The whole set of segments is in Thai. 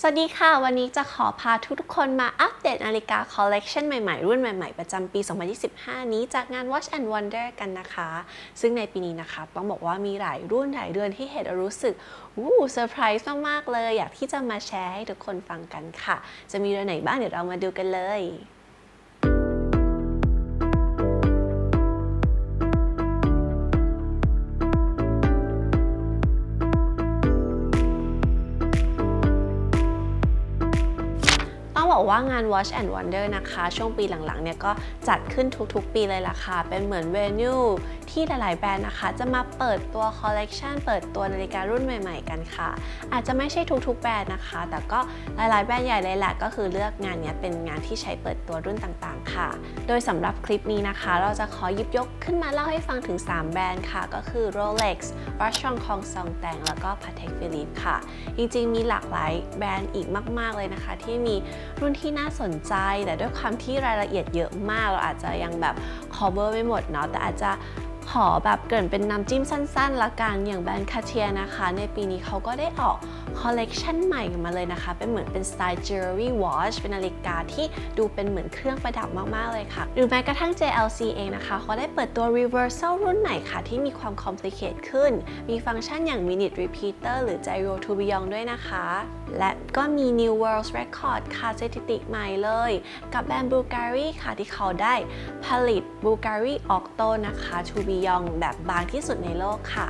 สวัสดีค่ะ วันนี้จะขอพาทุกๆคนมาอัปเดตนาฬิกาคอลเลกชันใหม่ๆ รุ่นใหม่ๆ ประจำปี 2025 นี้จากงาน Watch and Wonder กันนะคะ ซึ่งในปีนี้นะคะ ต้องบอกว่ามีหลายรุ่นหลายเดือนที่เห็นรู้สึกวู้เซอร์ไพรส์มากๆเลย อยากที่จะมาแชร์ให้ทุกคนฟังกันค่ะ จะมีเรือนไหนบ้างเดี๋ยวเรามาดูกันเลย ว่างาน Watch and Wonder นะคะ ช่วงปีหลังๆเนี่ยก็จัดขึ้นทุกๆ ปีเลยล่ะค่ะ เป็นเหมือนเวนิวที่หลายๆ แบรนด์นะคะ จะมาเปิดตัวคอลเลกชันเปิดตัวนาฬิการุ่นใหม่ๆ กันค่ะ อาจจะไม่ใช่ทุกๆ แบรนด์นะคะ แต่ก็หลายๆ แบรนด์ใหญ่เลยแหละก็คือเลือกงานนี้เป็นงานที่ใช้เปิดตัวรุ่นต่างๆ ค่ะ โดยสำหรับคลิปนี้นะคะ เราจะขอหยิบยกขึ้นมาเล่าให้ฟังถึง 3 แบรนด์ค่ะ ก็คือ Rolex w a t c h o n g Kong Song Teng แล้วก็ Patek Philippe ค่ะ จริงๆ มีหลากหลายแบรนด์อีกมาก ๆ เลยนะคะ ที่มีรุ่นที่น่าสนใจ แต่ด้วยความที่รายละเอียดเยอะมาก เราอาจจะยังแบบ cover ไม่หมดเนาะแต่อาจจะ ขอแบบเกินเป็นน้ำจิ้มสั้นๆละกันอย่างแบรนด์คาเทียนะคะ ในปีนี้เขาก็ได้ออกคอลเลกชันใหม่มาเลยนะคะ เป็นเหมือนเป็นสไตล์ jewelry watch เป็นนาฬิกาที่ดูเป็นเหมือนเครื่องประดับมากๆเลยค่ะ หรือแม้กระทั่ง JLC เองนะคะ เขาได้เปิดตัว reversal รุ่นไหนค่ะที่มีความ complicate ขึ้น มีฟังก์ชันอย่าง minute repeater หรือ gyro tourbillon ด้วยนะคะ และก็มี new world record ค่ะสถิติใหม่เลย กับแบรนด์ Bulgari ค่ะที่เขาได้ผลิต Bulgari Octo นะคะ tourbillon แบบบางที่สุดในโลกค่ะ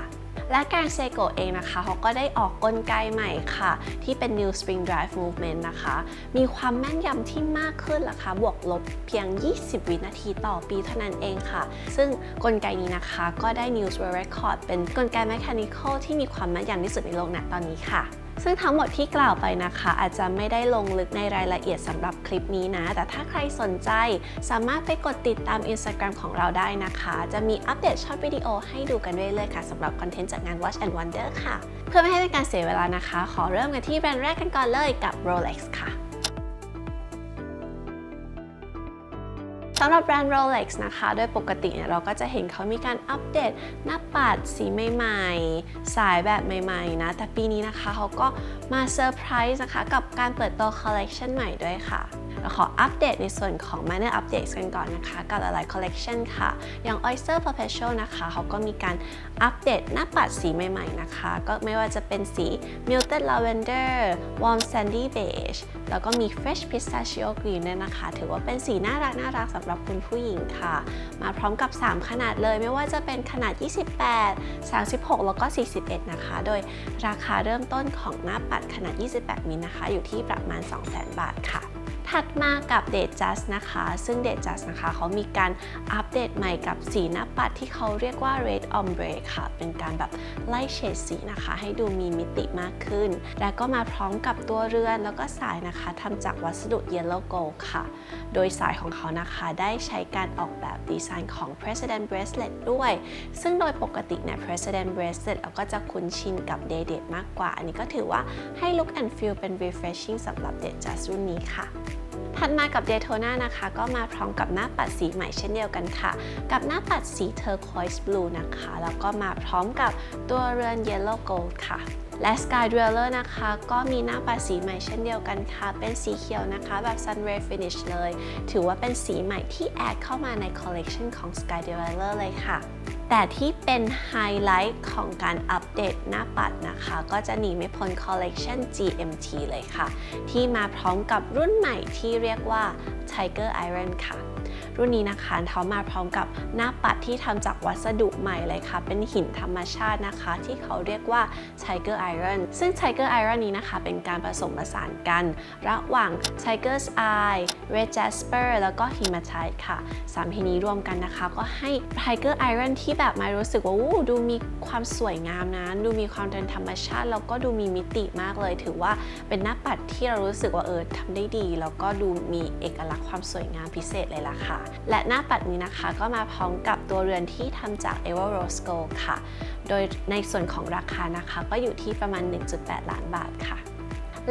และแการเซโกเองนะคะเขาก็ได้ออกกลไกใหม่ค่ะ ที่เป็น New Spring Drive Movement นะคะ มีความแม่นยำที่มากขึ้นนะคะ บวกลบเพียง 20 วินาทีต่อปีเท่านั้นเองค่ะ ซึ่งกลไกนี้นะคะก็ได้ News World Record เป็นกลไก Mechanical ที่มีความแม่นยำที่สุดในโลกณตอนนี้ค่ะ ซึ่งทั้งหมดที่กล่าวไปนะคะ อาจจะไม่ได้ลงลึกในรายละเอียดสำหรับคลิปนี้นะ แต่ถ้าใครสนใจสามารถไปกดติดตาม Instagram ของเราได้นะคะ จะมีอัปเดตช็อตวิดีโอให้ดูกันเรื่อยๆค่ะสำหรับคอนเทนต์จากงาน Watch and Wonder ค่ะ เพื่อไม่ให้เป็นการเสียเวลานะคะ ขอเริ่มกันที่แบรนด์แรกกันก่อนเลยกับ Rolex ค่ะ สำหรับแบรนด์ Rolex นะคะ โดยปกติเนี่ยเราก็จะเห็นเขามีการอัปเดตหน้าปัดสีใหม่ๆ สายแบบใหม่ๆนะ แต่ปีนี้นะคะเขาก็มาเซอร์ไพรส์นะคะ กับการเปิดตัวคอลเลกชันใหม่ด้วยค่ะ เราขออัปเดตในส่วนของ minor updates กันก่อนนะคะ กับหลายๆ collection ค่ะ อย่าง Oyster Perpetual นะคะเขาก็มีการอัปเดตหน้าปัดสีใหม่ ๆ นะคะ ก็ไม่ว่าจะเป็นสี Muted Lavender Warm Sandy Beige แล้วก็มี Fresh Pistachio Green ด้วยนะคะ ถือว่าเป็นสีน่ารักน่ารักสำหรับคุณผู้หญิงค่ะ มาพร้อมกับ 3 ขนาดเลย ไม่ว่าจะเป็นขนาด 28 36 แล้วก็ 41 นะคะ โดยราคาเริ่มต้นของหน้าปัดขนาด 28 มิลนะคะ อยู่ที่ประมาณ 200,000 บาทค่ะ ถัดมากับ d a t e Just นะคะ ซึ่ง d a t e Just นะคะเขามีการอัปเดตใหม่กับสีหน้าปัดที่เขาเรียกว่า Red Ombre ค่ะ เป็นการแบบไล่เฉดสีนะคะ ให้ดูมีมิติมากขึ้น และก็มาพร้อมกับตัวเรือนแล้วก็สายนะคะทำจากวัสดุ Yellow Gold ค่ะ โดยสายของเขานะคะได้ใช้การออกแบบดีไซน์ของ President Bracelet ด้วย ซึ่งโดยปกติเนี่ย President Bracelet เราก็จะคุ้นชินกับ Day Date มากกว่า อันนี้ก็ถือว่าให้ Look and Feel เป็น refreshing สำหรับ d a t e Just รุ่นนี้ค่ะ ถัดมากับ Daytona นะคะ ก็มาพร้อมกับหน้าปัดสีใหม่เช่นเดียวกันค่ะ กับหน้าปัดสี Turquoise Blue นะคะ แล้วก็มาพร้อมกับตัวเรือน Yellow Gold ค่ะ และ Sky Dweller นะคะ ก็มีหน้าปัดสีใหม่เช่นเดียวกันค่ะ เป็นสีเขียวนะคะ แบบ Sun Ray Finish เลย ถือว่าเป็นสีใหม่ที่แอดเข้ามาในคอลเลกชันของ Sky Dweller เลยค่ะแต่ที่เป็นไฮไลท์ของการอัปเดตหน้าปัดนะคะ ก็จะหนีไม่พ้นคอลเลกชัน GMT เลยค่ะ ที่มาพร้อมกับรุ่นใหม่ที่เรียกว่า Tiger Iron ค่ะ รุ่นนี้นะคะเขามาพร้อมกับหน้าปัดที่ทำจากวัสดุใหม่เลยค่ะ เป็นหินธรรมชาตินะคะ ที่เขาเรียกว่า Tiger Iron ซึ่ง Tiger Iron นี้นะคะ เป็นการผสมผสานกัน ระหว่าง Tiger's Eye Red Jasper แล้วก็ Hematite ค่ะสามทีนี้รวมกันนะคะ ก็ให้ Tiger Iron ที่แบบมารู้สึกว่าดูมีความสวยงามนะ ดูมีความเป็นธรรมชาติ แล้วก็ดูมีมิติมากเลย ถือว่าเป็นหน้าปัดที่เรารู้สึกว่าเออทำได้ดี แล้วก็ดูมีเอกลักษณ์ความสวยงามพิเศษเลยล่ะค่ะและหน้าปัดนี้นะคะก็มาพร้อมกับตัวเรือนที่ทำจาก Everose Gold ค่ะ โดยในส่วนของราคานะคะก็อยู่ที่ประมาณ 1.8 ล้านบาทค่ะ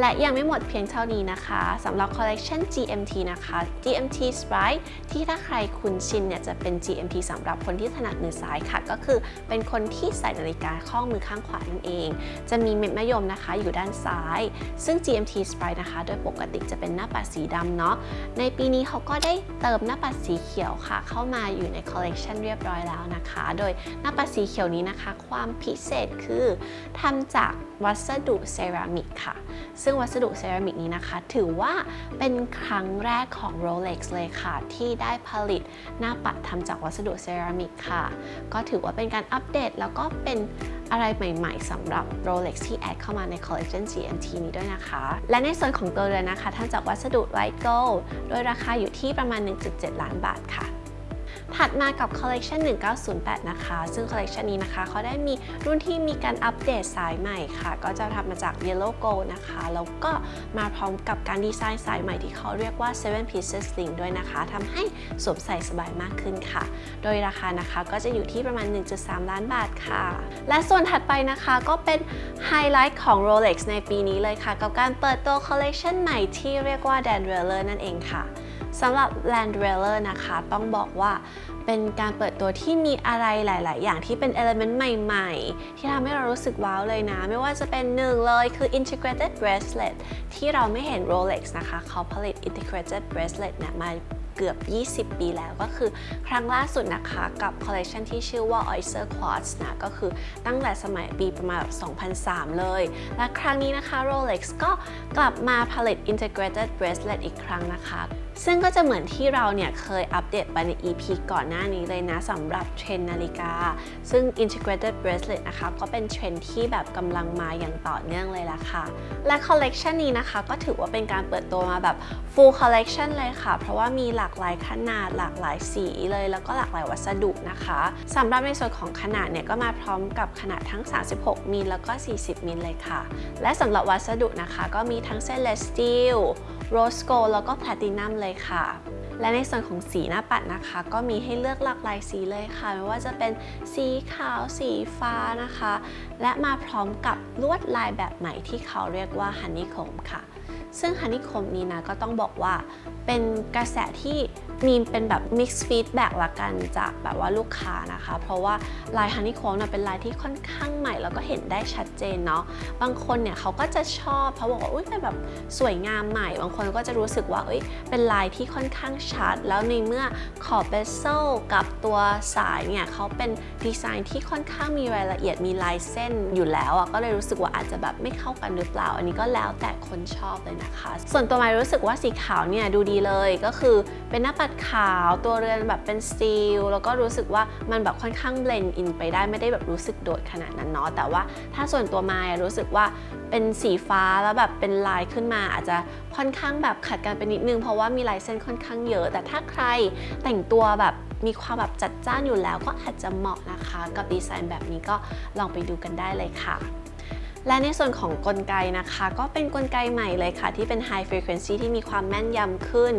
และยังไม่หมดเพียงเท่านี้นะคะสำหรับคอลเลกชัน GMT นะคะ GMT Sprite ที่ถ้าใครคุ้นชินเนี่ยจะเป็น GMT สำหรับคนที่ถนัดมือซ้ายค่ะ ก็คือเป็นคนที่ใส่นาฬิกาข้อมือข้างขวานั่นเอง จะมีเม็ดมะยมนะคะอยู่ด้านซ้าย ซึ่ง GMT Sprite นะคะ โดยปกติจะเป็นหน้าปัดสีดำเนาะในปีนี้เขาก็ได้เติมหน้าปัดสีเขียวค่ะ เข้ามาอยู่ในคอลเลกชันเรียบร้อยแล้วนะคะ โดยหน้าปัดสีเขียวนี้นะคะ ความพิเศษคือทำจาก วัสดุเซรามิกค่ะ ซึ่งวัสดุเซรามิกนี้นะคะ ถือว่าเป็นครั้งแรกของ Rolex เลยค่ะ ที่ได้ผลิตหน้าปัดทำจากวัสดุเซรามิกค่ะ ก็ถือว่าเป็นการอัปเดตแล้วก็เป็นอะไรใหม่ๆสำหรับ Rolex ที่แอดเข้ามาในคอลเลกชัน GMT นี้ด้วยนะคะ และในส่วนของตัวเรือนนะคะทำจากวัสดุ White Gold โดยราคาอยู่ที่ประมาณ 1.7 ล้านบาทค่ะ ถัดมากับคอลเลกชัน1908 นะคะ ซึ่งคอลเลกชันนี้นะคะเขาได้มีรุ่นที่มีการอัปเดตสายใหม่ค่ะ ก็จะทำมาจาก Yellow Gold นะคะ แล้วก็มาพร้อมกับการดีไซน์สายใหม่ที่เขาเรียกว่า Seven Pieces Link ด้วยนะคะทำให้สวมใส่สบายมากขึ้นค่ะ โดยราคานะคะก็จะอยู่ที่ประมาณ 1.3 ล้านบาทค่ะ และส่วนถัดไปนะคะก็เป็นไฮไลท์ของ Rolex ในปีนี้เลยค่ะ กับการเปิดตัวคอลเลกชันใหม่ที่เรียกว่า Dan Dweller นั่นเองค่ะ สำหรับ Land Dweller นะคะ ต้องบอกว่าเป็นการเปิดตัวที่มีอะไรหลาย ๆ อย่างที่เป็น element ใหม่ ๆ ที่ทำให้เรารู้สึกว้าวเลยนะ ไม่ว่าจะเป็นหนึ่งเลยคือ integrated bracelet ที่เราไม่เห็น Rolex นะคะ เขาผลิต integrated bracelet เนี่ยมาเกือบ 20 ปีแล้วก็คือครั้งล่าสุดนะคะกับคอลเล t ชันที่ชื่อว่า Oyster Quartz นะก็คือตั้งแต่สมัยปีประมาณแบบ2003 เลย และครั้งนี้นะคะ Rolex ก็กลับมาผลิต integrated bracelet อีกครั้งนะคะ ซึ่งก็จะเหมือนที่เราเนี่ยเคยอัปเดตไปใน EP ก่อนหน้านี้เลยนะสำหรับเทรนนาฬิกา ซึ่ง integrated bracelet นะคะก็เป็นเทรนที่แบบกำลังมาอย่างต่อเนื่องเลยล่ะค่ะ และคอลเลกชันนี้นะคะก็ถือว่าเป็นการเปิดตัวมาแบบ full collection เลยค่ะ เพราะว่ามีหลากหลายขนาดหลากหลายสีเลย แล้วก็หลากหลายวัสดุนะคะสำหรับในส่วนของขนาดเนี่ยก็มาพร้อมกับขนาดทั้ง 36มิลแล้วก็ 40มิลเลยค่ะ และสำหรับวัสดุนะคะก็มีทั้งเส้นเลสตีล โรสโกแล้วก็แพลตินัมเลยค่ะ และในส่วนของสีหน้าปัดนะคะ ก็มีให้เลือกหลากหลายสีเลยค่ะ ไม่ว่าจะเป็นสีขาวสีฟ้านะคะ และมาพร้อมกับลวดลายแบบใหม่ที่เขาเรียกว่าฮันนี่โคมค่ะ ซึ่งฮันนี่โคมนี้นะก็ต้องบอกว่าเป็นกระแสที่ มีเป็นแบบ mix feedback ละกันจากแบบว่าลูกค้านะคะ เพราะว่าลายฮันนี่โคมเป็นลายที่ค่อนข้างใหม่ แล้วก็เห็นได้ชัดเจนเนาะบางคนเนี่ยเขาก็จะชอบเพราะบอกว่าอุ้ยเป็นแบบสวยงามใหม่ บางคนก็จะรู้สึกว่าเอ้ยเป็นลายที่ค่อนข้างชัด แล้วในเมื่อขอบเบสเซลกับตัวสายเนี่ยเขาเป็นดีไซน์ที่ค่อนข้างมีรายละเอียดมีลายเส้นอยู่แล้วอะก็เลยรู้สึกว่าอาจจะแบบไม่เข้ากันหรือเปล่า อันนี้ก็แล้วแต่คนชอบเลยนะคะ ส่วนตัวไมายรู้สึกว่าสีขาวเนี่ยดูดีเลยก็คือเป็นหน้าปัดขาวตัวเรือนแบบเป็นสตีลแล้วก็รู้สึกว่ามันแบบค่อนข้างเบลนด์อินไปได้ไม่ได้แบบรู้สึกโดดขนาดนั้นเนาะแต่ว่าถ้าส่วนตัวมายอะรู้สึกว่าเป็นสีฟ้าแล้วแบบเป็นลายขึ้นมาอาจจะค่อนข้างแบบขัดกันไปนิดนึง เพราะว่ามีลายเส้นค่อนข้างเยอะ แต่ถ้าใครแต่งตัวแบบมีความแบบจัดจ้านอยู่แล้วก็อาจจะเหมาะนะคะ กับดีไซน์แบบนี้ก็ลองไปดูกันได้เลยค่ะ และในส่วนของกลไกนะคะ ก็เป็นนกลไกใหม่เลยค่ะ ที่เป็น High Frequency ที่มีความแม่นยำขึ้น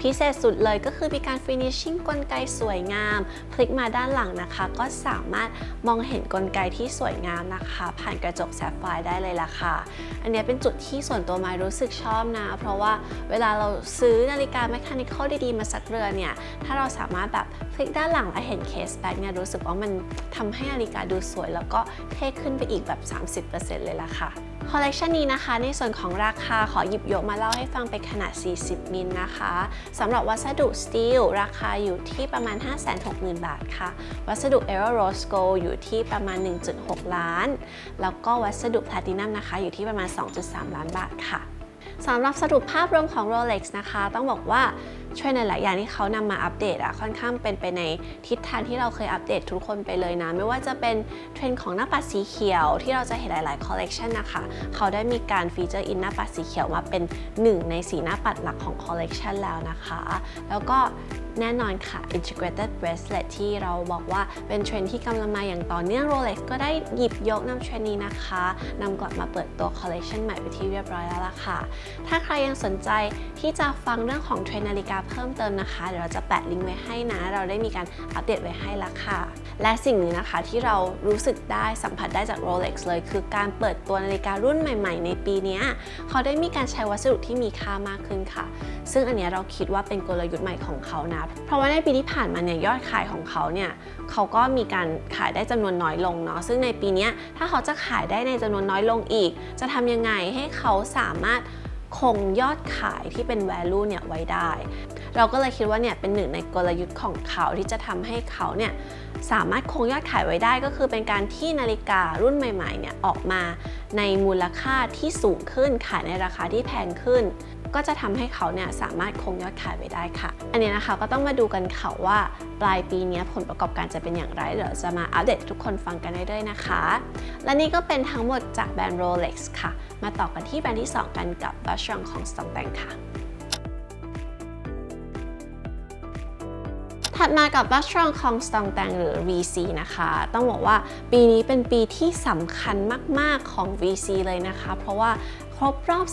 พิเศษสุดเลยก็คือมีการ Finishing กลไกสวยงาม พลิกมาด้านหลังนะคะ ก็สามารถมองเห็นกลไกที่สวยงามนะคะ ผ่านกระจกแซฟไฟร์ได้เลยล่ะค่ะ อันนี้เป็นจุดที่ส่วนตัวม้รู้สึกชอบนะ เพราะว่าเวลาเราซื้อนาฬิกา Mechanical ดีๆ มาสักเรือนเนี่ย ถ้าเราสามารถแบบพลิกด้านหลังและเห็นเคสแบ็กเนี่ยรู้สึกว่ามันทำให้นาฬิกาดูสวย แล้วก็เท่ขึ้นไปอีกแบบ 30%เลยล่ะค่ะคอลเลกชันนี้นะคะ ในส่วนของราคาขอหยิบยกมาเล่าให้ฟังเป็นขนาด 40 มิลนะคะสำหรับวัสดุสตีลราคาอยู่ที่ประมาณ 560,000 บาทค่ะ วัสดุ a e r o Rose Gold อยู่ที่ประมาณ 1.6 ล้าน แล้วก็วัสดุแพลตินัมนะคะ อยู่ที่ประมาณ 2.3 ล้านบาทค่ะสำหรับสรุปภาพรวมของ Rolex นะคะ ต้องบอกว่า ช่วยในหลายอย่างที่เขานำมาอัปเดตอะค่อนข้างเป็นไปในทิศทางที่เราเคยอัปเดตทุกคนไปเลยนะ ไม่ว่าจะเป็นเทรนด์ของหน้าปัดสีเขียว ที่เราจะเห็นหลาย ๆ คอลเลกชันนะคะเขาได้มีการฟีเจอร์อินหน้าปัดสีเขียวมาเป็นหนึ่งในสีหน้าปัดหลักของคอลเลกชันแล้วนะคะ แล้วก็แน่นอนค่ะ integrated bracelet ที่เราบอกว่าเป็นเทรนที่กำลังมาอย่างต่อเนื่อง Rolex ก็ได้หยิบยกนำเทรนนี้นะคะนำกลับมาเปิดตัวคอลเลคชันใหม่ไปที่เรียบร้อยแล้วล่ะค่ะ ถ้าใครยังสนใจที่จะฟังเรื่องของเทรนนาฬิกาเพิ่มเติมนะคะ เดี๋ยวเราจะแปะลิงก์ไว้ให้นะ เราได้มีการอัปเดตไว้ให้แล้วค่ะ และสิ่งหนึ่งนะคะที่เรารู้สึกได้สัมผัสได้จาก Rolex เลยคือการเปิดตัวนาฬิการุ่นใหม่ ๆ ในปีนี้เขาได้มีการใช้วัสดุที่มีค่ามากขึ้นค่ะ ซึ่งอันนี้เราคิดว่าเป็นกลยุทธ์ใหม่ของเขานะ เพราะว่าในปีที่ผ่านมาเนี่ยยอดขายของเขาเนี่ยเขาก็มีการขายได้จำนวนน้อยลงเนาะ ซึ่งในปีนี้ถ้าเขาจะขายได้ในจำนวนน้อยลงอีก จะทำยังไงให้เขาสามารถคงยอดขายที่เป็น value เนี่ยไว้ได้ เราก็เลยคิดว่าเนี่ยเป็นหนึ่งในกลยุทธ์ของเขาที่จะทำให้เขาเนี่ยสามารถคงยอดขายไว้ได้ก็คือเป็นการที่นาฬิการุ่นใหม่ๆเนี่ยออกมาในมูลค่าที่สูงขึ้นขายในราคาที่แพงขึ้น ก็จะทำให้เขาเนี่ยสามารถคงยอดขายไว้ได้ค่ะ อันนี้นะคะก็ต้องมาดูกันค่ะว่าปลายปีนี้ผลประกอบการจะเป็นอย่างไรเดี๋ยวจะมาอัปเดตทุกคนฟังกันเรื่อยๆนะคะ และนี่ก็เป็นทั้งหมดจากแบรนด์ Rolex ค่ะ มาต่อกันที่แบรนด์ที่ 2 กันกับ b a c h e r o n ของ s t o n g t a n ค่ะ ถัดมากับ b a s h r o n ของ s t o n g t a n หรือ VC นะคะ ต้องบอกว่าปีนี้เป็นปีที่สำคัญมาก ๆ ของ VC เลยนะคะ เพราะว่า ครบรอบ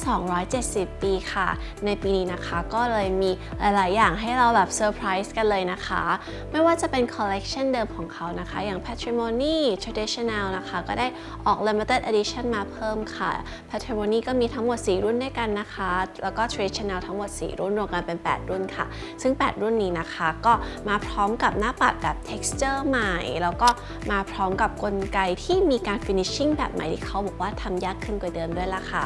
270 ปีค่ะ ในปีนี้นะคะก็เลยมีหลาย ๆ อย่างให้เราแบบเซอร์ไพรส์กันเลยนะคะ ไม่ว่าจะเป็นคอลเลกชันเดิมของเขานะคะ อย่าง Patrimony Traditional นะคะ ก็ได้ออก Limited Edition มาเพิ่มค่ะ Patrimony ก็มีทั้งหมด 4 รุ่นด้วยกันนะคะ แล้วก็ Traditional ทั้งหมด 4 รุ่นรวมกันเป็น 8 รุ่นค่ะ ซึ่ง 8 รุ่นนี้นะคะ ก็มาพร้อมกับหน้าปัดแบบ texture ใหม่ แล้วก็มาพร้อมกับกลไกที่มีการ finishing แบบใหม่ที่เขาบอกว่าทำยากขึ้นกว่าเดิมด้วยล่ะค่ะ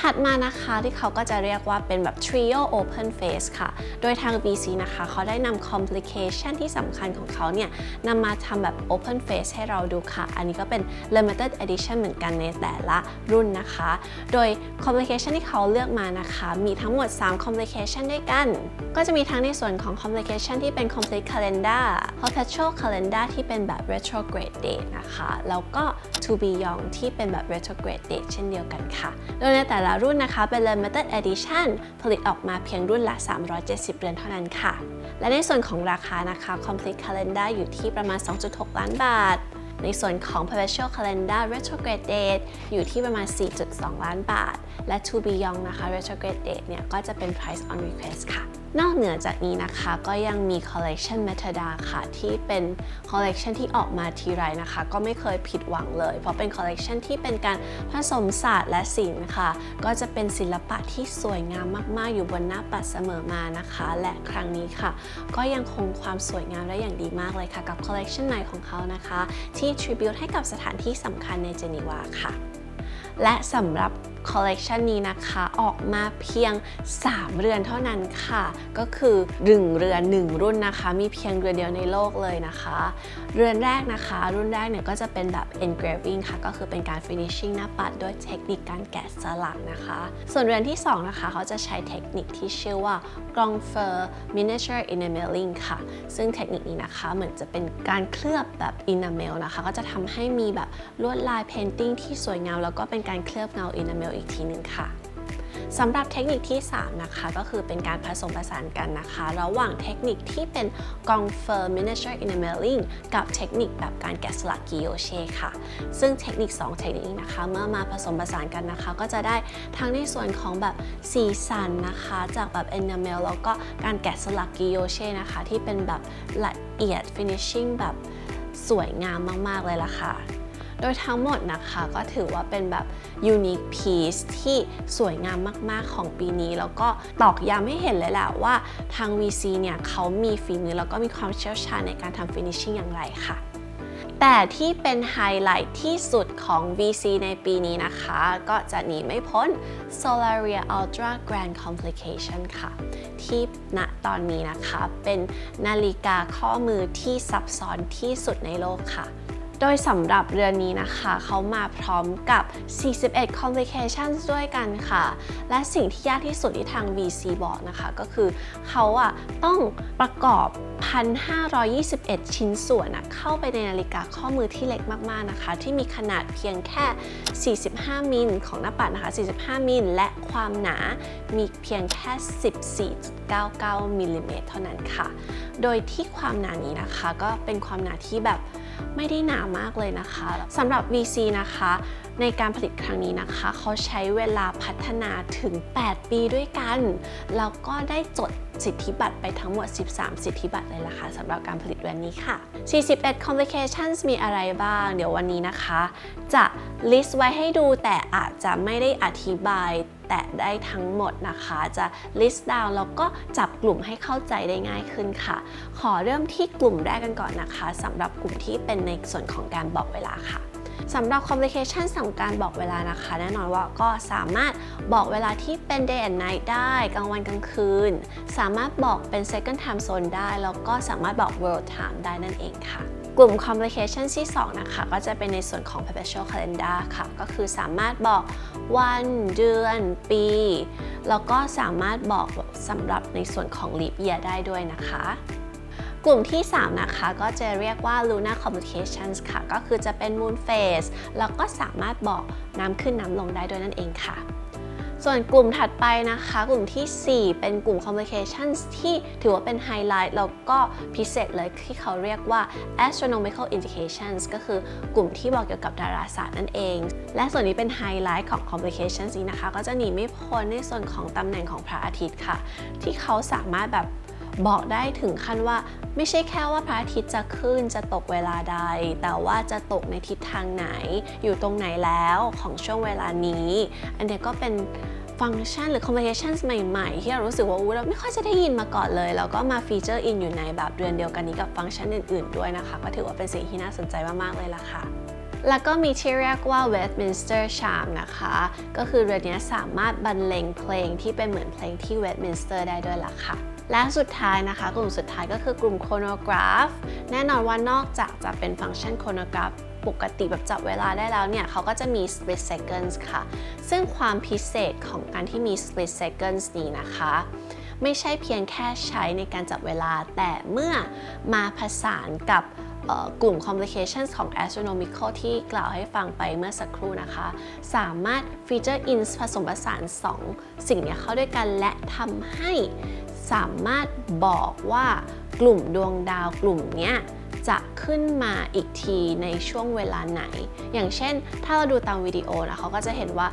ถัดมานะคะที่เขาก็จะเรียกว่าเป็นแบบ trio open face ค่ะ โดยทาง VC นะคะเขาได้นำ complication ที่สำคัญของเขาเนี่ยนำมาทำแบบ open face ให้เราดูค่ะ อันนี้ก็เป็น limited edition เหมือนกันในแต่ละรุ่นนะคะ โดย complication ที่เขาเลือกมานะคะ มีทั้งหมด 3 complication ด้วยกัน ก็จะมีทั้งในส่วนของ complication ที่เป็น complete calendar perpetual calendar ที่เป็นแบบ retrograde date นะคะ แล้วก็ to beyond ที่เป็นแบบ retrograde date เช่นเดียวกันค่ะ โดยในแต่ละรุ่นนะคะเป็น limited edition ผลิตออกมาเพียงรุ่นละ 370 เรือนเท่านั้นค่ะ และในส่วนของราคานะคะ complete calendar อยู่ที่ประมาณ 2.6 ล้านบาท ในส่วนของ perpetual calendar retrograde date อยู่ที่ประมาณ 4.2 ล้านบาท และ to beyond นะคะ retrograde date เนี่ยก็จะเป็น price on request ค่ะ นอกเหนือจากนี้นะคะก็ยังมี collection metadata ค่ะ ที่เป็น collection ที่ออกมาทีไรนะคะ ก็ไม่เคยผิดหวังเลย เพราะเป็น collection ที่เป็นการผสมศาสตร์และศิลป์ค่ะ ก็จะเป็นศิลปะที่สวยงามมาก ๆ อยู่บนหน้าปัดเสมอมานะคะ และครั้งนี้ค่ะ ก็ยังคงความสวยงามได้อย่างดีมากเลยค่ะ กับ collection ใหม่ของเขานะคะ ที่ tribute ให้กับสถานที่สำคัญในเจนีวาค่ะ และสำหรับ คอลเลกชันนี้นะคะออกมาเพียง 3 เรือนเท่านั้นค่ะ ก็คือ 1 เรือน 1 รุ่นนะคะ มีเพียงเรือนเดียวในโลกเลยนะคะ เรือนแรกนะคะ รุ่นแรกเนี่ยก็จะเป็นแบบ engraving ค่ะ ก็คือเป็นการ finishing หน้าปัดด้วยเทคนิคการแกะสลักนะคะ ส่วนเรือนที่ 2 นะคะ เขาจะใช้เทคนิคที่ชื่อว่ากรองเฟอร์ miniature enameling ค่ะ ซึ่งเทคนิคนี้นะคะเหมือนจะเป็นการเคลือบแบบ enamel นะคะ ก็จะทำให้มีแบบลวดลาย painting ที่สวยงามแล้วก็เป็นการเคลือบเงา enamel อีกทีหนึ่งค่ะสำหรับเทคนิคที่ 3 นะคะ ก็คือเป็นการผสมผสานกันนะคะ ระหว่างเทคนิคที่เป็นกองเฟอร์ miniature enameling กับเทคนิคแบบการแกะสลักกิโยเช่ค่ะ ซึ่งเทคนิค 2 เทคนิคนี้นะคะ เมื่อมาผสมผสานกันนะคะ ก็จะได้ทั้งในส่วนของแบบสีสันนะคะ จากแบบ enamel แล้วก็การแกะสลักกิโยเช่นะคะ ที่เป็นแบบละเอียด finishing แบบสวยงามมาก ๆ เลยล่ะค่ะ โดยทั้งหมดนะคะก็ถือว่าเป็นแบบ unique piece ที่สวยงามมากๆของปีนี้ แล้วก็ตอกย้ำให้เห็นเลยแหละว่าทาง VC เนี่ยเขามีฝีมือแล้วก็มีความเชี่ยวชาญในการทำ finishing อย่างไรค่ะแต่ที่เป็นไฮไลท์ที่สุดของ VC ในปีนี้นะคะ ก็จะหนีไม่พ้น Solaria Ultra Grand Complication ค่ะ ที่ณตอนนี้นะคะเป็นนาฬิกาข้อมือที่ซับซ้อนที่สุดในโลกค่ะ โดยสำหรับเรือนนี้นะคะเขามาพร้อมกับ 41 complications ด้วยกันค่ะ และสิ่งที่ยากที่สุดที่ทาง VC บอกนะคะก็คือเขาอะต้องประกอบ 1,521 ชิ้นส่วนอะเข้าไปในนาฬิกาข้อมือที่เล็กมากๆนะคะ ที่มีขนาดเพียงแค่ 45 มิลของหน้าปัดนะคะ 45 มิลและความหนามีเพียงแค่ 14.99มิลลิเมตรเท่านั้นค่ะ โดยที่ความหนานี้นะคะก็เป็นความหนาที่แบบ ไม่ได้หนามากเลยนะคะสำหรับ VC นะคะ ในการผลิตครั้งนี้นะคะ เขาใช้เวลาพัฒนาถึง 8 ปีด้วยกันแล้วก็ได้จดสิทธิบัตรไปทั้งหมด 13 สิทธิบัตรเลยล่ะค่ะสำหรับการผลิตแวนนี้ค่ะ 41 complications มีอะไรบ้าง เดี๋ยววันนี้นะคะ จะ list ไว้ให้ดูแต่อาจจะไม่ได้อธิบาย แตะได้ทั้งหมดนะคะ จะ list down แล้วก็จับกลุ่มให้เข้าใจได้ง่ายขึ้นค่ะ ขอเริ่มที่กลุ่มแรกกันก่อนนะคะสำหรับกลุ่มที่เป็นในส่วนของการบอกเวลาค่ะสำหรับ complication ของการบอกเวลานะคะ แน่นอนว่าก็สามารถบอกเวลาที่เป็น day and night ได้กลางวันกลางคืน สามารถบอกเป็น second time zone ได้ แล้วก็สามารถบอก world time ได้นั่นเองค่ะกลุ่ม complication ที่ 2 นะคะ ก็จะเป็นในส่วนของ perpetual calendar ค่ะ ก็คือสามารถบอก วันเดือน ปี แล้วก็สามารถบอกสำหรับในส่วนของ leap year ได้ด้วยนะคะ กลุ่มที่ 3 นะคะ ก็จะเรียกว่า lunar Communications ค่ะ ก็คือจะเป็น moon phase แล้วก็สามารถบอกน้ำขึ้นน้ำลงได้ด้วยนั่นเองค่ะ ส่วนกลุ่มถัดไปนะคะ กลุ่มทีสี่ 4 เป็นกลุ่ม complications ที่ถือว่าเป็นไฮไลท์แล้วก็พิเศษเลยที่เขาเรียกว่า astronomical indications ก็คือกลุ่มที่บอกเกี่ยวกับดาราศาสตร์นั่นเอง และส่วนนี้เป็นไฮไลท์ของ complications นี้นะคะ ก็จะหนีไม่พ้นในส่วนของตำแหน่งของพระอาทิตย์ค่ะ ที่เขาสามารถแบบ บอกได้ถึงขั้นว่าไม่ใช่แค่ว่าพระอาทิตย์จะขึ้นจะตกเวลาใด แต่ว่าจะตกในทิศทางไหน อยู่ตรงไหนแล้วของช่วงเวลานี้ อันเนี้ก็เป็นฟังก์ชันหรือ complications ใหม่ๆ ที่เรารู้สึกว่าอู้เราไม่ค่อยจะได้ยินมาก่อนเลย แล้วก็มาฟีเจอร์อินอยู่ในแบบเดือนเดียวกันนี้กับฟังก์ชันอื่นๆด้วยนะคะ ก็ถือว่าเป็นสิ่งที่น่าสนใจมากๆเลยล่ะค่ะแล้วก็มีที่เรียกว่า Westminster Charm นะคะ ก็คือเรือนี้สามารถบรรเลงเพลงที่เป็นเหมือนเพลงที่ Westminster ได้ด้วยล่ะค่ะ และสุดท้ายนะคะ กลุ่มสุดท้ายก็คือกลุ่ม chronograph แน่นอนว่านอกจากจะเป็นฟังก์ชัน chronograph ปกติแบบจับเวลาได้แล้วเนี่ยเขาก็จะมี split seconds ค่ะ ซึ่งความพิเศษของการที่มี split seconds นี้นะคะ ไม่ใช่เพียงแค่ใช้ในการจับเวลา แต่เมื่อมาผสานกับกลุ่ม complications ของ astronomical ที่กล่าวให้ฟังไปเมื่อสักครู่นะคะ สามารถ feature in ผสมผสาน 2 สิ่งนี้เข้าด้วยกันและทำให้ สามารถบอกว่ากลุ่มดวงดาวกลุ่มนี้ จะขึ้นมาอีกทีในช่วงเวลาไหน อย่างเช่น ถ้าเราดูตามวิดีโอนะเขาก็จะเห็นว่า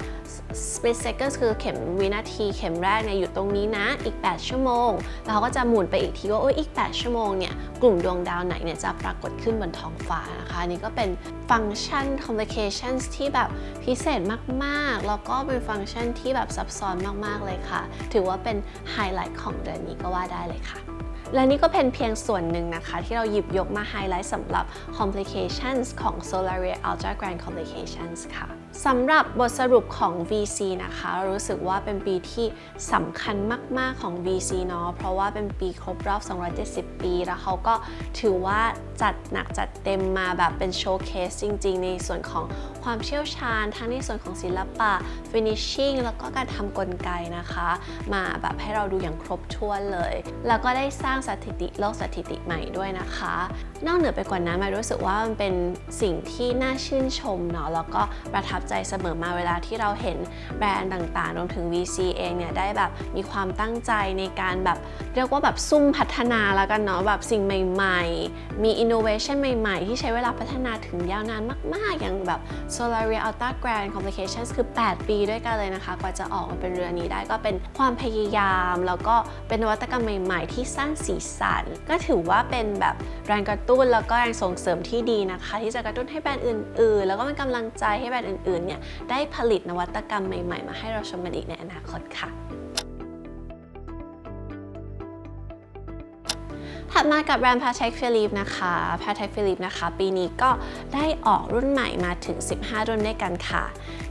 split seconds คือเข็มวินาที เข็มแรกเนี่ยอยู่ตรงนี้นะ อีก 8 ชั่วโมง แล้วเขาก็จะหมุนไปอีกทีว่าโอ้ยอีก 8 ชั่วโมงเนี่ย กลุ่มดวงดาวไหนเนี่ยจะปรากฏขึ้นบนท้องฟ้านะคะ นี่ก็เป็นฟังก์ชัน complications ที่แบบพิเศษมากๆ แล้วก็เป็นฟังก์ชันที่แบบซับซ้อนมากๆเลยค่ะ ถือว่าเป็นไฮไลท์ของเดือนนี้ก็ว่าได้เลยค่ะ และนี่ก็เป็นเพียงส่วนหนึ่งนะคะ ที่เราหยิบยกมาไฮไลท์สำหรับ complications ของ Solaria Ultra Grand Complications ค่ะ สำหรับบทสรุปของ VC นะคะเรารู้สึกว่าเป็นปีที่สำคัญมาก ๆ ของ VC เนาะ เพราะว่าเป็นปีครบรอบ 270 ปี แล้วเขาก็ถือว่าจัดหนักจัดเต็มมาแบบเป็นโชว์เคสจริง ๆ ในส่วนของความเชี่ยวชาญ ทั้งในส่วนของศิลปะ finishing แล้วก็การทำกลไกนะคะ มาแบบให้เราดูอย่างครบถ้วนเลย แล้วก็ได้สร้างสถิติโลกสถิติใหม่ด้วยนะคะ นอกเหนือไปกว่านั้นมารู้สึกว่ามันเป็นสิ่งที่น่าชื่นชมเนาะแล้วก็ประทับใจเสมอมาเวลาที่เราเห็นแบรนด์ต่างๆรวมถึง VC เองเนี่ยได้แบบมีความตั้งใจในการแบบเรียกว่าแบบซุ่มพัฒนาแล้วกันเนาะแบบสิ่งใหม่ๆ มี innovation ใหม่ๆ ที่ใช้เวลาพัฒนาถึงยาวนานมากๆ อย่างแบบ Solaria Ultra Grand Complications คือ 8 ปีด้วยกันเลยนะคะ กว่าจะออกมาเป็นเรือนี้ได้ก็เป็นความพยายาม แล้วก็เป็นนวัตกรรมใหม่ ๆ ที่สร้างสีสัน ก็ถือว่าเป็นแบบแรงกระตุ้นแล้วก็แรงส่งเสริมที่ดีนะคะ ที่จะกระตุ้นให้แบรนด์อื่น ๆ แล้วก็เป็นกำลังใจให้แบรนด์อื่น ๆ เนี่ยได้ผลิตนวัตกรรมใหม่ ๆ มาให้เราชมกันอีกในอนาคตค่ะ ถัดมากับแบรนด์ Patek Philippe นะคะ Patek Philippe นะคะ ปีนี้ก็ได้ออกรุ่นใหม่มาถึง 15 รุ่นด้วยกันค่ะ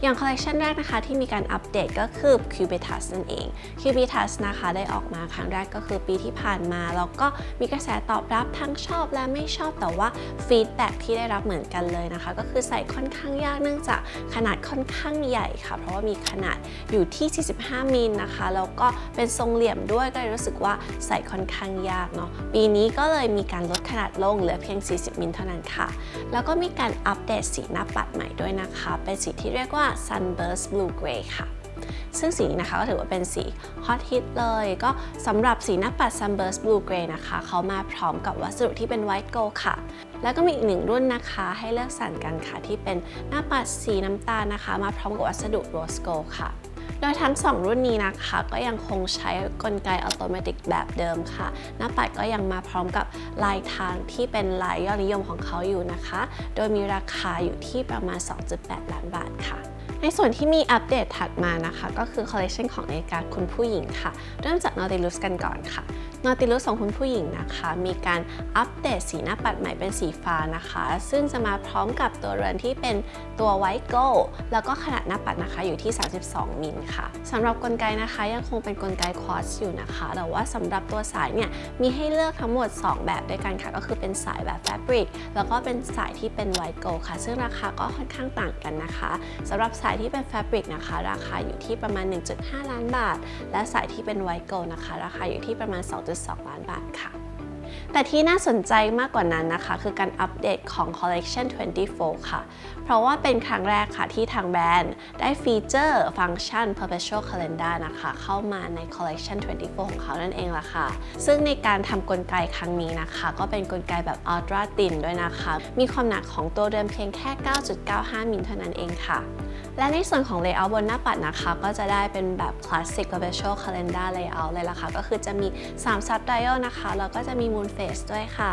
อย่างคอลเลกชันแรกนะคะที่มีการอัปเดตก็คือ Cubitus นั่นเอง Cubitus นะคะได้ออกมาครั้งแรกก็คือปีที่ผ่านมา แล้วก็มีกระแสตอบรับทั้งชอบและไม่ชอบแต่ว่าฟีดแบ็ที่ได้รับเหมือนกันเลยนะคะ ก็คือใส่ค่อนข้างยากเนื่องจากขนาดค่อนข้างใหญ่ค่ะ เพราะว่ามีขนาดอยู่ที่ 45มิลนะคะแล้วก็เป็นทรงเหลี่ยมด้วยก็เลยรู้สึกว่าใส่ค่อนข้างยากเนาะปีนี้ก็เลยมีการลดขนาดลงเหลือเพียง 40 มิลเท่านั้นค่ะ แล้วก็มีการอัปเดตสีหน้าปัดใหม่ด้วยนะคะ เป็นสีที่เรียกว่า Sunburst Blue Gray ค่ะ ซึ่งสีนะคะก็ถือว่าเป็นสีฮอตฮิตเลย ก็สำหรับสีหน้าปัด Sunburst Blue Gray นะคะ เขามาพร้อมกับวัสดุที่เป็น White Gold ค่ะ แล้วก็มีอีกหนึ่งรุ่นนะคะ ให้เลือกสรรกันค่ะที่เป็นหน้าปัดสีน้ำตาลนะคะ มาพร้อมกับวัสดุ Rose Gold ค่ะ โดยทั้ง 2 รุ่นนี้นะคะ ก็ยังคงใช้กลไกอัตโนมัติแบบเดิมค่ะ หน้าปัดก็ยังมาพร้อมกับลายทางที่เป็นลายยอดนิยมของเขาอยู่นะคะ โดยมีราคาอยู่ที่ประมาณ 2.8 ล้านบาทค่ะ ในส่วนที่มีอัปเดตถัดมานะคะ ก็คือคอลเลคชันของนาฬิกาคุณผู้หญิงค่ะ เริ่มจาก Nautilus กันก่อนค่ะ Nautilus ของคุณผู้หญิงนะคะ มีการอัปเดตสีหน้าปัดใหม่เป็นสีฟ้านะคะ ซึ่งจะมาพร้อมกับตัวเรือนที่เป็นตัว White Gold แล้วก็ขนาดหน้าปัดนะคะอยู่ที่ 32 มิลค่ะสำหรับกลไกนะคะยังคงเป็นกลไกควอตซ์อยู่นะคะแต่ว่าสำหรับตัวสายเนี่ยมีให้เลือกทั้งหมด 2 แบบด้วยกันค่ะ ก็คือเป็นสายแบบ Fabric แล้วก็เป็นสายที่เป็น White Gold ค่ะ ซึ่งราคาก็ค่อนข้างต่างกันนะคะสำหรับสายที่เป็นแฟบริกนะคะ ราคาอยู่ที่ประมาณ 1.5 ล้านบาท และสายที่เป็นไวโกลนะคะ ราคาอยู่ที่ประมาณ 2.2 ล้านบาทค่ะแต่ที่น่าสนใจมากกว่านั้นนะคะ คือการอัปเดตของ Collection 24 ค่ะ เพราะว่าเป็นครั้งแรกค่ะที่ทางแบรนด์ได้ฟีเจอร์ฟังก์ชัน Perpetual Calendar นะคะ เข้ามาใน Collection 24 ของเขานั่นเองล่ะค่ะ ซึ่งในการทำกลไกครั้งนี้นะคะ ก็เป็นกลไกแบบ Ultra Thin ด้วยนะคะ มีความหนักของตัวเรือนเพียงแค่ 9.95 มิลเท่านั้นเองค่ะและในส่วนของ layout บนหน้าปัดนะคะ ก็จะได้เป็นแบบ classic perpetual calendar layout เลยล่ะค่ะ ก็คือจะมี 3 sub dial นะคะ แล้วก็จะมี moon phase ด้วยค่ะ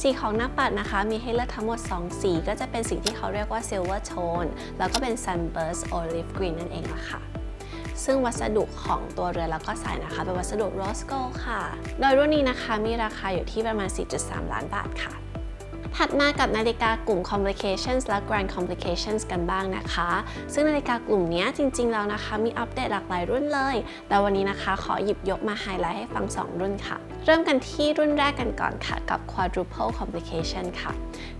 สีของหน้าปัดนะคะ มีให้เลือกทั้งหมด 2 สี ก็จะเป็นสีที่เขาเรียกว่า silver tone แล้วก็เป็น sunburst olive green นั่นเองล่ะค่ะซึ่งวัสดุของตัวเรือนแล้วก็สายนะคะ เป็นวัสดุ rose gold ค่ะ โดยรุ่นนี้นะคะมีราคาอยู่ที่ประมาณ 4.3 ล้านบาทค่ะ ถัดมากับนาฬิกากลุ่ม complications และ grand complications กันบ้างนะคะ ซึ่งนาฬิกากลุ่มนี้จริงๆแล้วนะคะ มีอัปเดตหลากหลายรุ่นเลย แต่วันนี้นะคะขอหยิบยกมาไฮไลท์ให้ฟัง 2 รุ่นค่ะ เริ่มกันที่รุ่นแรกกันก่อนค่ะ กับ quadruple complication ค่ะ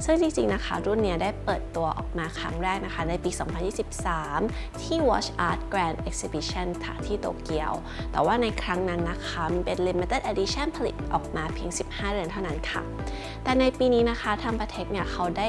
ซึ่งจริงๆนะคะ รุ่นนี้ได้เปิดตัวออกมาครั้งแรกนะคะ ในปี 2023 ที่ Watch Art Grand Exhibition ค่ะที่โตเกียว แต่ว่าในครั้งนั้นนะคะมันเป็น limited edition ผลิตออกมาเพียง 15 เดือนเท่านั้นค่ะ แต่ในปีนี้นะคะทาง Patek เนี่ยเขาได้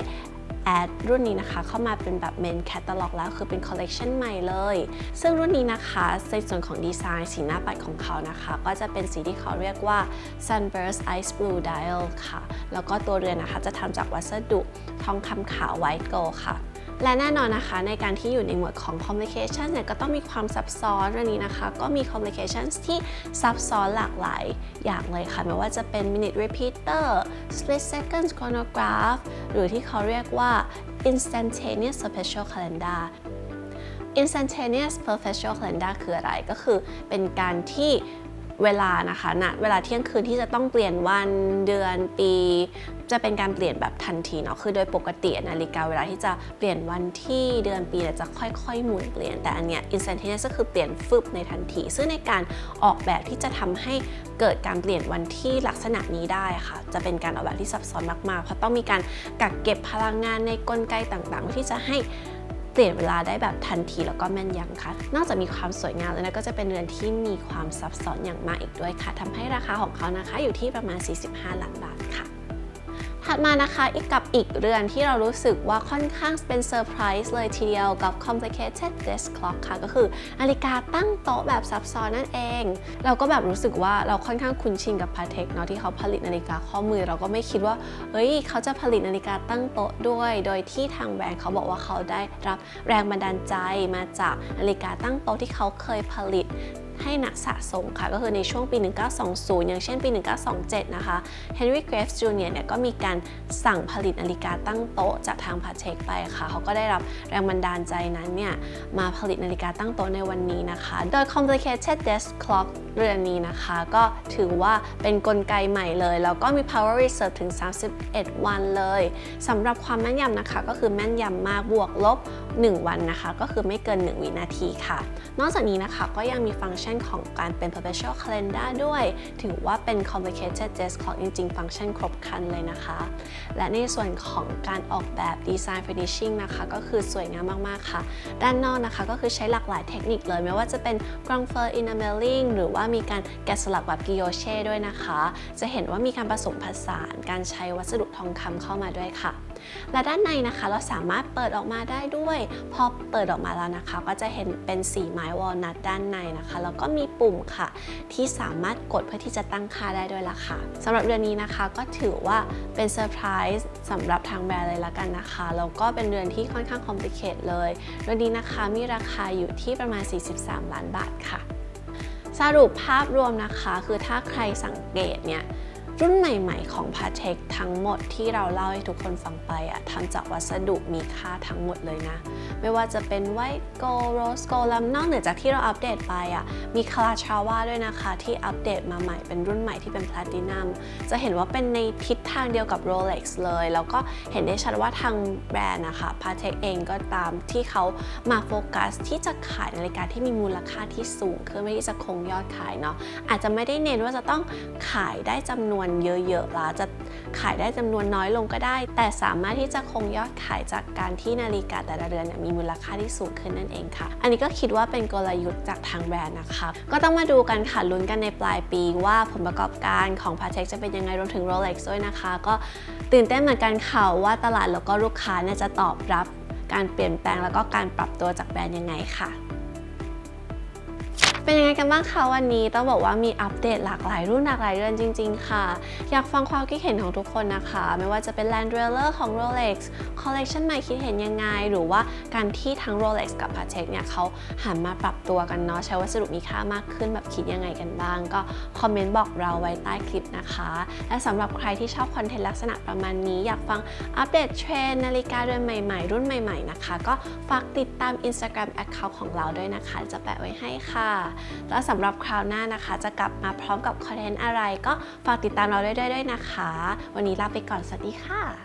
แอดรุ่นนี้นะคะ เข้ามาเป็นแบบ main catalog แล้วคือเป็น collection ใหม่เลย ซึ่งรุ่นนี้นะคะในส่วนของดีไซน์สีหน้าปัดของเขานะคะ ก็จะเป็นสีที่เขาเรียกว่า sunburst ice blue dial ค่ะ แล้วก็ตัวเรือนนะคะจะทำจากวัสดุทองคำขาว white gold ค่ะ และแน่นอนนะคะในการที่อยู่ในหมวดของ complication เนี่ยก็ต้องมีความซับซ้อนเรื่องนี้นะคะ ก็มี complications ที่ซับซ้อนหลากหลายอย่างเลยค่ะ ไม่ว่าจะเป็น minute repeater split seconds chronograph หรือที่เขาเรียกว่า instantaneous perpetual calendar instantaneous perpetual calendar คืออะไรก็คือเป็นการที่ เวลานะคะณเวลาเที่ยงคืนที่จะต้องเปลี่ยนวันเดือนปี จะเป็นการเปลี่ยนแบบทันทีเนาะคือโดยปกตินาฬิกาเวลาที่จะเปลี่ยนวันที่เดือนปีเนี่ยจะค่อยๆ หมุนเปลี่ยนแต่อันเนี้ย instantaneous ก็คือเปลี่ยนฟึบในทันที ซึ่งในการออกแบบที่จะทำให้เกิดการเปลี่ยนวันที่ลักษณะนี้ได้ค่ะ จะเป็นการออกแบบที่ซับซ้อนมากๆเพราะต้องมีการกักเก็บพลังงานในกลไกต่างๆ ที่จะให้ เปลี่ยนเวลาได้แบบทันทีแล้วก็แม่นยำค่ะ นอกจากมีความสวยงามแล้วนะก็จะเป็นเรือนที่มีความซับซ้อนอย่างมากอีกด้วยค่ะทำให้ราคาของเขานะคะอยู่ที่ประมาณ 45 ล้านบาทค่ะ ถัดมานะคะอีกกับอีกเรือนที่เรารู้สึกว่าค่อนข้างเป็นเซอร์ไพรส์เลยทีเดียวกับ complicated desk clock ค่ะ ก็คือนาฬิกาตั้งโต๊ะแบบซับซ้อนนั่นเอง เราก็แบบรู้สึกว่าเราค่อนข้างคุ้นชินกับ Patek เนาะที่เขาผลิตนาฬิกาข้อมือ เราก็ไม่คิดว่าเฮ้ยเขาจะผลิตนาฬิกาตั้งโต๊ะด้วย โดยที่ทางแบรนด์เขาบอกว่าเขาได้รับแรงบันดาลใจมาจากนาฬิกาตั้งโต๊ะที่เขาเคยผลิต ให้นักสะสมค่ะ ก็คือในช่วงปี 1920 อย่างเช่นปี 1927 นะคะ Henry Graves Jr. เนี่ยก็มีการสั่งผลิตนาฬิกาตั้งโต๊ะจากทางพาเทคไปค่ะ เขาก็ได้รับแรงบันดาลใจนั้นเนี่ยมาผลิตนาฬิกาตั้งโต๊ะในวันนี้นะคะ โดย complicated desk clock เรือนนี้นะคะ ก็ถือว่าเป็นกลไกใหม่เลย แล้วก็มี power reserve ถึง 31 วันเลยสำหรับความแม่นยำนะคะ ก็คือแม่นยำมากบวกลบ 1 วันนะคะ ก็คือไม่เกิน 1 วินาทีค่ะ นอกจากนี้นะคะก็ยังมีฟังก์ชันของการเป็น perpetual calendar ด้วย ถือว่าเป็น complicated desk clock จริง ๆ ฟังก์ชันครบครันเลยนะคะ และในส่วนของการออกแบบ design finishing นะคะ ก็คือสวยงามมาก ๆ ค่ะ ด้านนอกนะคะก็คือใช้หลากหลายเทคนิคเลย ไม่ว่าจะเป็น ground floor enameling หรือว่ามีการแกะสลักแบบกิโยเช่ด้วยนะคะ จะเห็นว่ามีการผสมผสานการใช้วัสดุทองคำเข้ามาด้วยค่ะ และด้านในนะคะเราสามารถเปิดออกมาได้ด้วย พอเปิดออกมาแล้วนะคะ ก็จะเห็นเป็นสีไม้วอลนัทด้านในนะคะแล้วก็มีปุ่มค่ะ ที่สามารถกดเพื่อที่จะตั้งค่าได้ด้วยล่ะค่ะสำหรับเดือนนี้นะคะก็ถือว่าเป็นเซอร์ไพรส์สำหรับทางแบรนด์เลยละกันนะคะแล้วก็เป็นเดือนที่ค่อนข้างคอมพลีเคทเลยเดือนนี้นะคะมีราคาอยู่ที่ประมาณ 43 ล้านบาทค่ะ สรุปภาพรวมนะคะ คือถ้าใครสังเกตเนี่ย รุ่นใหม่ๆของ p a t e k ทั้งหมดที่เราเล่าให้ทุกคนฟังไปอะทำจากวัสดุมีค่าทั้งหมดเลยนะ ไม่ว่าจะเป็นไวท์โกลโรสโกลแล้วนอกเหนือจากที่เราอัปเดตไปอะมีคาราชาวาด้วยนะคะที่อัปเดตมาใหม่เป็นรุ่นใหม่ที่เป็นแพลตินัมจะเห็นว่าเป็นในทิศทางเดียวกับ Rolex เลย แล้วก็เห็นได้ชัดว่าทางแบรนด์นะคะ p a t e k เองก็ตามที่เขามาโฟกัสที่จะขายนาฬิกาที่มีมูลค่าที่สูงขึ้นไม่ที่จะคงยอดขายเนาะอาจจะไม่ได้เน้นว่าจะต้องขายได้จำนวนเยอะๆแล้วจะขายได้จำนวนน้อยลงก็ได้ แต่สามารถที่จะคงยอดขายจากการที่นาฬิกาแต่ละเรือนมีมูลค่าที่สูงขึ้นนั่นเองค่ะ อันนี้ก็คิดว่าเป็นกลยุทธ์จากทางแบรนด์นะคะ ก็ต้องมาดูกันค่ะลุ้นกันในปลายปีว่าผลประกอบการของ p a t e k จะเป็นยังไงรวมถึง Rolex ด้วยนะคะ ก็ตื่นเต้นเหมือนกันค่ะว่าตลาดแล้วก็ลูกค้าเนี่ยจะตอบรับการเปลี่ยนแปลงแล้วก็การปรับตัวจากแบรนด์ยังไงค่ะ เป็นยังไงกันบ้างคะวันนี้ต้องบอกว่ามีอัปเดตหลากหลายรุ่นหลากหลายเรือนจริง ๆ ค่ะ อยากฟังความคิดเห็นของทุกคนนะคะ ไม่ว่าจะเป็น Land Dweller ของ Rolex Collection ใหม่คิดเห็นยังไง หรือว่าการที่ทั้ง Rolex กับ Patek เนี่ยเขาหันมาปรับตัวกันเนาะใช้วัสดุมีค่ามากขึ้นแบบคิดยังไงกันบ้าง ก็คอมเมนต์บอกเราไว้ใต้คลิปนะคะ และสำหรับใครที่ชอบคอนเทนต์ลักษณะประมาณนี้ อยากฟังอัปเดตเทรนนาฬิกาเรือนใหม่ ๆ รุ่นใหม่ ๆ นะคะ ก็ฝากติดตาม Instagram Account ของเราด้วยนะคะ จะแปะไว้ให้ค่ะแล้วสำหรับคราวหน้านะคะ จะกลับมาพร้อมกับคอนเทนต์อะไรก็ฝากติดตามเราด้วยด้วยนะคะ วันนี้ลาไปก่อน สวัสดีค่ะ